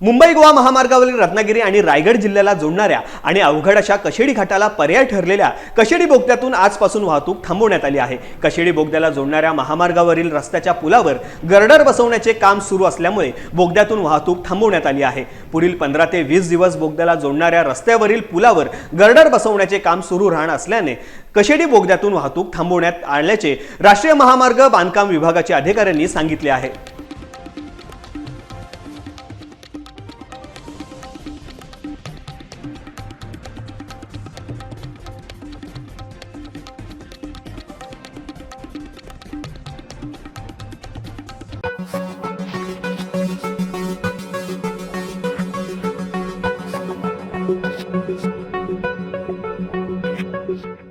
मुंबई गोवा महामार्गावरील रत्नागिरी आणि रायगड जिल्ह्याला जोडणाऱ्या आणि अवघड अशा कशेडी घाटाला पर्याय ठरलेल्या कशेडी बोगद्यातून आजपासून वाहतूक थांबवण्यात आली आहे. कशेडी बोगद्याला जोडणाऱ्या महामार्गावरील रस्त्याच्या पुलावर गर्डर बसवण्याचे काम सुरू असल्यामुळे बोगद्यातून वाहतूक थांबवण्यात आली आहे. पुढील पंधरा ते वीस दिवस बोगद्याला जोडणाऱ्या रस्त्यावरील पुलावर गर्डर बसवण्याचे काम सुरू राहणार असल्याने कशेडी बोगद्यातून वाहतूक थांबवण्यात आल्याचे राष्ट्रीय महामार्ग बांधकाम विभागाच्या अधिकाऱ्यांनी सांगितले आहे. Thank